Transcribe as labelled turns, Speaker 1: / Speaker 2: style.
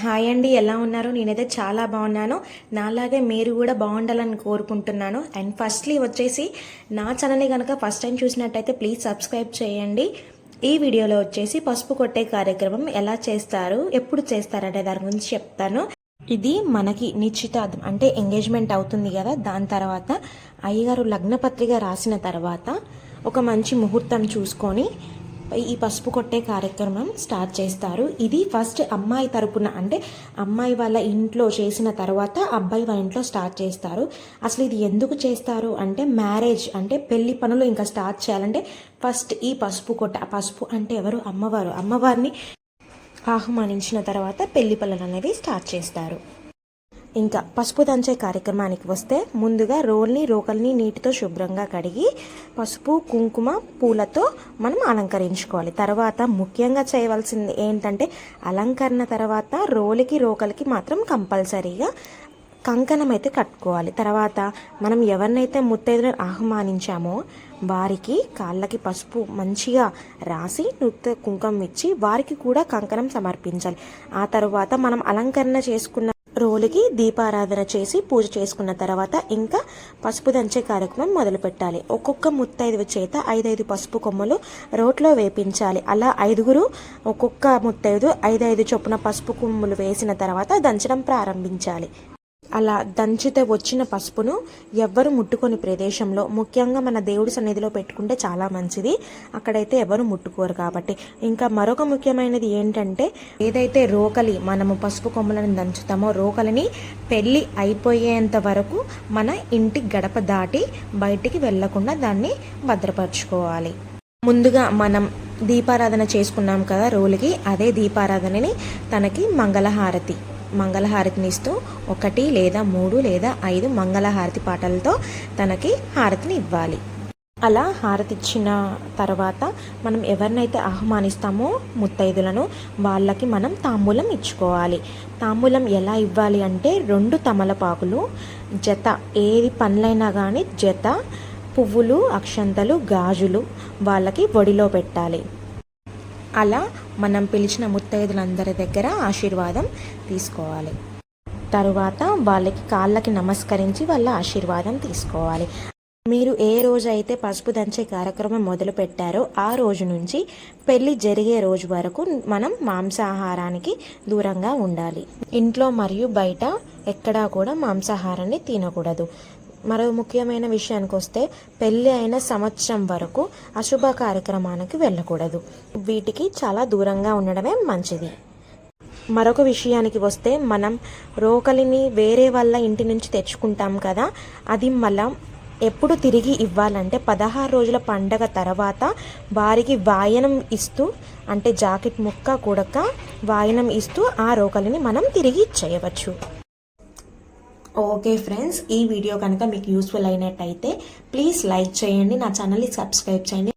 Speaker 1: Hi అండి ఎలా ఉన్నారు? నేనైతే చాలా బాగున్నాను. నాలాగే మీరు కూడా బాగుండాలని కోరుకుంటున్నాను. అండ్ ఫస్ట్లీ వచ్చేసి నా ఛానల్ని కనుక ఫస్ట్ టైం చూసినట్టయితే ప్లీజ్ సబ్స్క్రైబ్ చేయండి. ఈ వీడియోలో వచ్చేసి పసుపు కొట్టే కార్యక్రమం ఎలా చేస్తారు ఎప్పుడు చేస్తారనే దాని గురించి చెప్తాను. ఇది మనకి నిశ్చితార్థం అంటే ఎంగేజ్మెంట్ అవుతుంది కదా దాని తర్వాత అయ్యగారు లగ్నపత్రిక రాసిన తర్వాత ఒక మంచి ముహూర్తం చూసుకొని ఈ పసుపు కొట్టే కార్యక్రమం స్టార్ట్ చేస్తారు. ఇది ఫస్ట్ అమ్మాయి తరపున అంటే అమ్మాయి వాళ్ళ ఇంట్లో చేసిన తర్వాత అబ్బాయి వాళ్ళ ఇంట్లో స్టార్ట్ చేస్తారు. అసలు ఇది ఎందుకు చేస్తారు అంటే మ్యారేజ్ అంటే పెళ్ళి పనులు ఇంకా స్టార్ట్ చేయాలంటే ఫస్ట్ ఈ పసుపు కొట్ట పసుపు అంటే ఎవరు? అమ్మవారు. అమ్మవారిని ఆహ్వానించిన తర్వాత పెళ్ళి పనులు అనేవి స్టార్ట్ చేస్తారు. ఇంకా పసుపు దంచే కార్యక్రమానికి వస్తే ముందుగా రోల్ని రోకల్ని నీటితో శుభ్రంగా కడిగి పసుపు కుంకుమ పూలతో మనం అలంకరించుకోవాలి. తర్వాత ముఖ్యంగా చేయవలసింది ఏంటంటే అలంకరణ తర్వాత రోలికి రోకలికి మాత్రం కంపల్సరీగా కంకణం అయితే కట్టుకోవాలి. తర్వాత మనం ఎవరినైతే ముత్తైదులను ఆహ్వానించామో వారికి కాళ్ళకి పసుపు మంచిగా రాసి నృత్య కుంకుమ ఇచ్చి వారికి కూడా కంకణం సమర్పించాలి. ఆ తర్వాత మనం అలంకరణ చేసుకున్న రోలుకి దీపారాధన చేసి పూజ చేసుకున్న తర్వాత ఇంకా పసుపు దంచే కార్యక్రమం మొదలు పెట్టాలి ఒక్కొక్క ముత్తైదు చేత ఐదైదు పసుపు కొమ్మలు రోట్లో వేపించాలి. అలా ఐదుగురు ఒక్కొక్క ముత్తైదు ఐదైదు చొప్పున పసుపు కొమ్ములు వేసిన తర్వాత దంచడం ప్రారంభించాలి. అలా దంచితే వచ్చిన పసుపును ఎవ్వరు ముట్టుకొని ప్రదేశంలో ముఖ్యంగా మన దేవుడి సన్నిధిలో పెట్టుకుంటే చాలా మంచిది. అక్కడైతే ఎవరు ముట్టుకోరు కాబట్టి. ఇంకా మరొక ముఖ్యమైనది ఏంటంటే ఏదైతే రోకలి మనము పసుపు కొమ్మలను దంచుతామో రోకలిని పెళ్ళి అయిపోయేంత వరకు మన ఇంటి గడప దాటి బయటికి వెళ్ళకుండా దాన్ని భద్రపరచుకోవాలి. ముందుగా మనం దీపారాధన చేసుకున్నాం కదా రోలికి అదే దీపారాధనని తనకి మంగళహారతి. మంగళహారతిని ఇస్తూ ఒకటి లేదా మూడు లేదా ఐదు మంగళహారతి పాటలతో తనకి హారతిని ఇవ్వాలి. అలా హారతి ఇచ్చిన తర్వాత మనం ఎవరినైతే ఆహ్వానిస్తామో ముత్తైదులను వాళ్ళకి మనం తాంబూలం ఇచ్చుకోవాలి. తాంబూలం ఎలా ఇవ్వాలి అంటే రెండు తమలపాకులు జత ఏది పనులైనా కానీ జత పువ్వులు అక్షంతలు గాజులు వాళ్ళకి ఒడిలో పెట్టాలి. అలా మనం పిలిచిన ముత్తైదులందరి దగ్గర ఆశీర్వాదం తీసుకోవాలి. తరువాత వాళ్ళకి కాళ్ళకి నమస్కరించి వాళ్ళ ఆశీర్వాదం తీసుకోవాలి. మీరు ఏ రోజైతే పసుపు దంచే కార్యక్రమం మొదలు పెట్టారో ఆ రోజు నుంచి పెళ్ళి జరిగే రోజు వరకు మనం మాంసాహారానికి దూరంగా ఉండాలి. ఇంట్లో మరియు బయట ఎక్కడా కూడా మాంసాహారాన్ని తినకూడదు. మరో ముఖ్యమైన విషయానికి వస్తే పెళ్ళి అయిన సంవత్సరం వరకు అశుభ కార్యక్రమానికి వెళ్ళకూడదు. వీటికి చాలా దూరంగా ఉండడమే మంచిది. మరొక విషయానికి వస్తే మనం రోకలిని వేరే వాళ్ళ ఇంటి నుంచి తెచ్చుకుంటాం కదా అది మళ్ళా ఎప్పుడు తిరిగి ఇవ్వాలంటే పదహారు రోజుల పండగ తర్వాత వారికి వాయనం ఇస్తూ అంటే జాకెట్ ముక్క కూడక వాయనం ఇస్తూ ఆ రోకలిని మనం తిరిగి ఇచ్చేయవచ్చు. ఓకే ఫ్రెండ్స్ ఈ వీడియో కనుక మీకు యూస్ఫుల్ అయినట్టయితే ప్లీజ్ లైక్ చేయండి నా ఛానల్ని సబ్స్క్రైబ్ చేయండి.